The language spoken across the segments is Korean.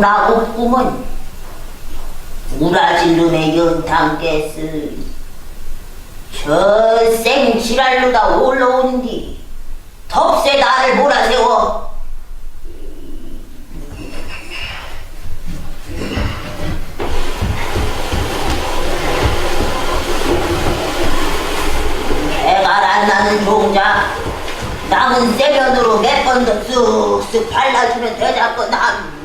나 없구먼 우라질름의 연탄 가스 저 생 지랄로다 올라오는디 덥새 나를 몰아세워 해가 안 나는 종자 남은 세면으로 몇 번 더 쑥쑥 발라주면 되자꾸나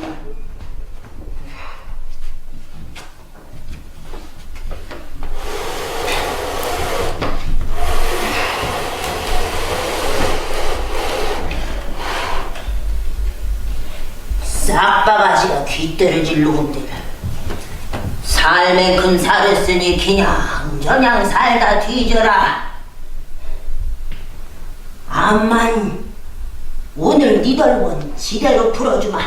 귀때를 놓은데 삶의 큰 살을 쓰니 그냥 저냥 살다 뒤져라. 암만 오늘 니덜원 지대로 풀어주마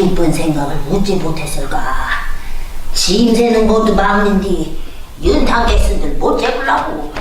시은번 생각을 묻지 못했을까? 짐 새는 것도 막는디 윤탕객슨들 못 재우려고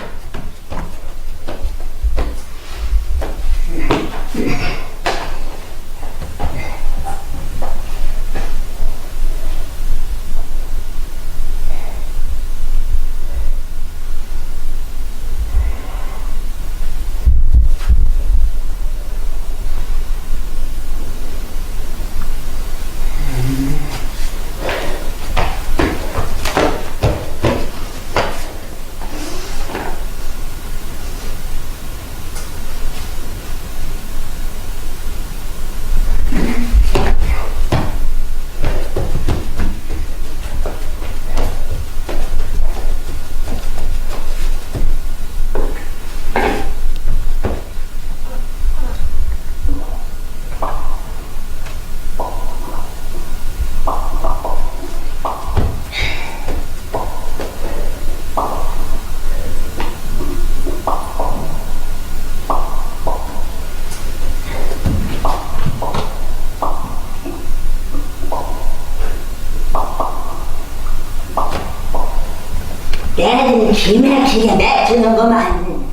애는 기맥히게 맺주는 거만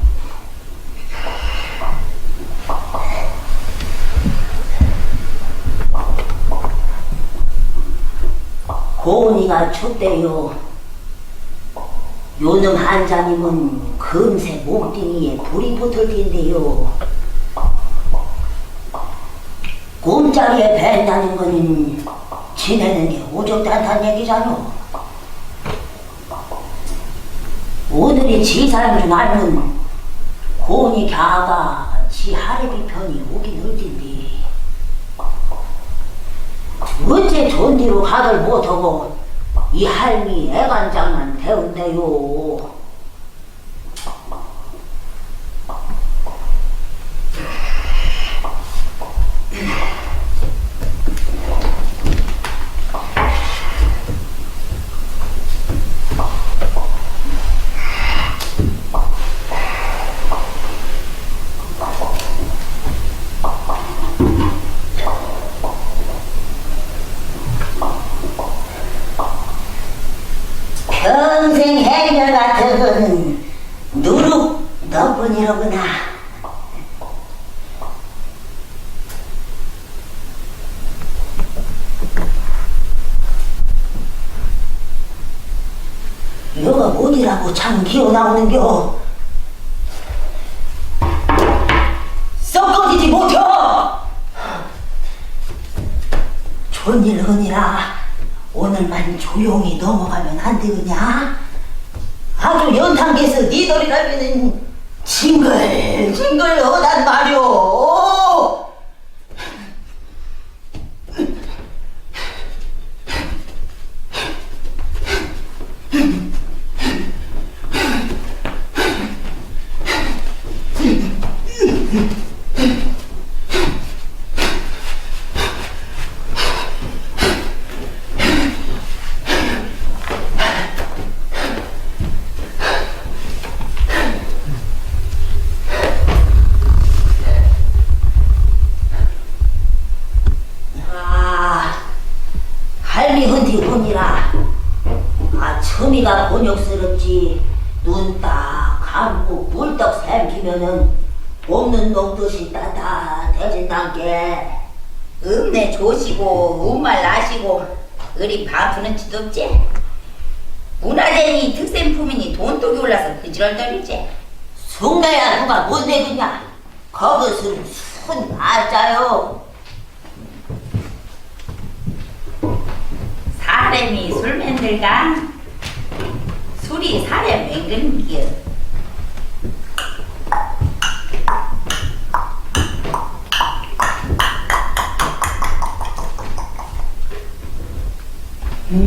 고은이가 춥대요. 요놈 한자님은 금세 몸뚱이에 불이 붙을 텐데요. 곰자리에 밴다는 거는 지내는 게 오죽단단 얘기잖아. 오늘이 지 사람 중 알면 고은이 갸가 지 하래비 편이 오긴 을진데 어째 좋은 뒤로 가들 못하고 이 할미 애간장만 태운대요 평생 해결 같은 거는 누룩 너뿐이로구나 여가 어디라고 참 기어 나오는겨 썩어지지 못혀 좋은 일은이라 오늘만 조용히 넘어가면 안 되겠냐? 아주 연탄께서 니들이라면은 징글징글 하단 말이오. 아, 할미 흔티 보니라. 아, 처미가 곤욕스럽지. 눈 딱 감고 물떡 삼키면은 없는 놈듯이 따뜻해진단게. 읍내 조시고 우말 나시고 어리 바쁘는 짓 없지? 문화재니 특센품이니 돈독이 올라서 그지랄떨이지? 숙내야 누가 못 내겠냐? 거기서는 순 맞아요. 사람이 술 맨들가? 술이 사람 맹근기여 방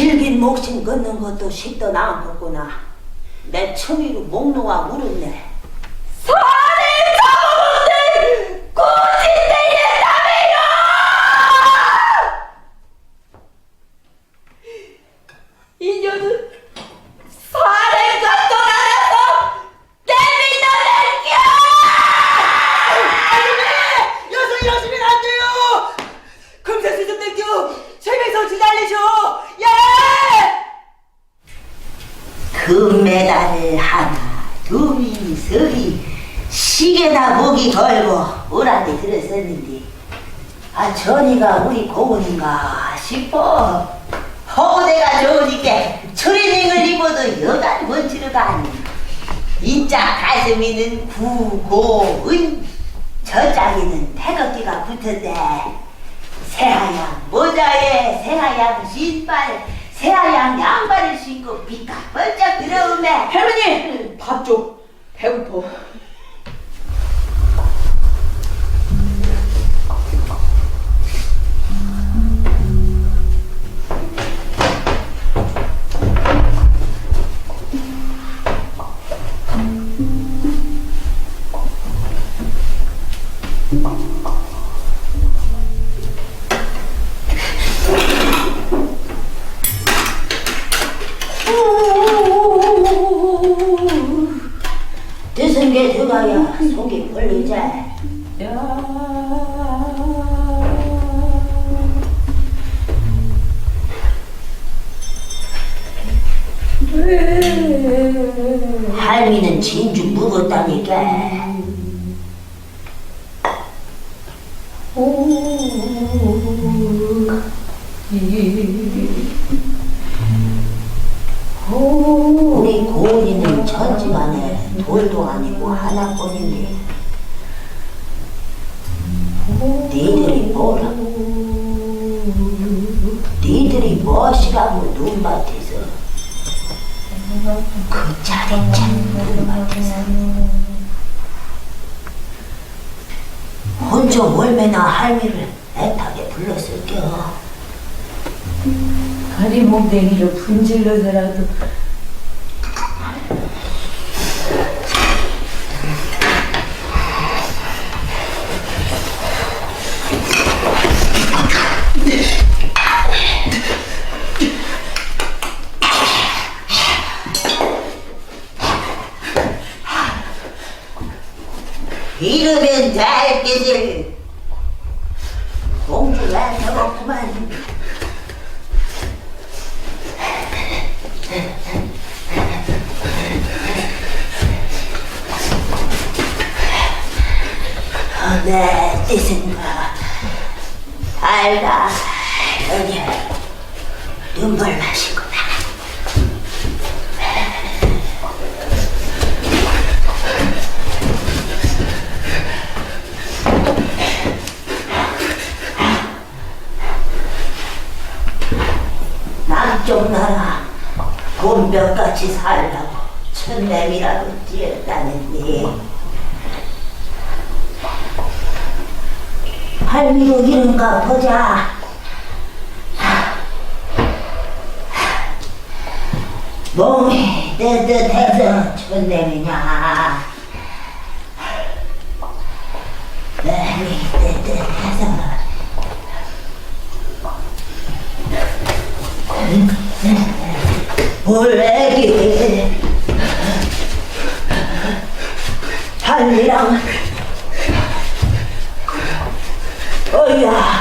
질긴 목심 걷는 것도 식도 나안겠구나. 내 처미로 목 놓아 물었네. 살을 잡아먹는 고진대의 남이요 이녀는 살을 갖고 나라서 내밀어낼겨 여기서 이러시면 안 돼요! 금세 수좀 땡겨! 세계에서 지달리셔! 예! 금메달 하나, 둘이, 서리, 시계다 목이 걸고 들었었는데. 아 전이가 우리 고은인가 싶어. 허구대가 좋으니까 트레닝을 입어도 여간 원치르가 아니. 인자 가슴이는 구고은 저짝에는 태극기가 붙었대. 새하얀 모자에 새하얀 신발 새하얀 양발을 신고 비가 번쩍 들어오네. 할머니 밥 좀 배고파 그러야 속이 풀리지. 할미는 진주 묵었다니까. 우리 고은이는 천지간에 돌도 아니고 하나뿐인데 니들이 뭐라고 니들이 무엇이라고 눈밭에서 그 짜릿한 눈밭에서? 혼자 월매나 할미를 애타게 불렀을게요 가리 몽댕이로 분질러서라도 이러면 잘겠지 공주가 되었구만 어, 내 뜻은가 알다. 여기 눈물 마시구나. 남쪽 나라 곰벽같이 살라고 천냄이라도 뛰었다는데 할미로 이른가 보자. 몸이 뜨뜻해서 천냄이냐. 몸이 뜨뜻해서. 몰래기. 할미랑 哎呀。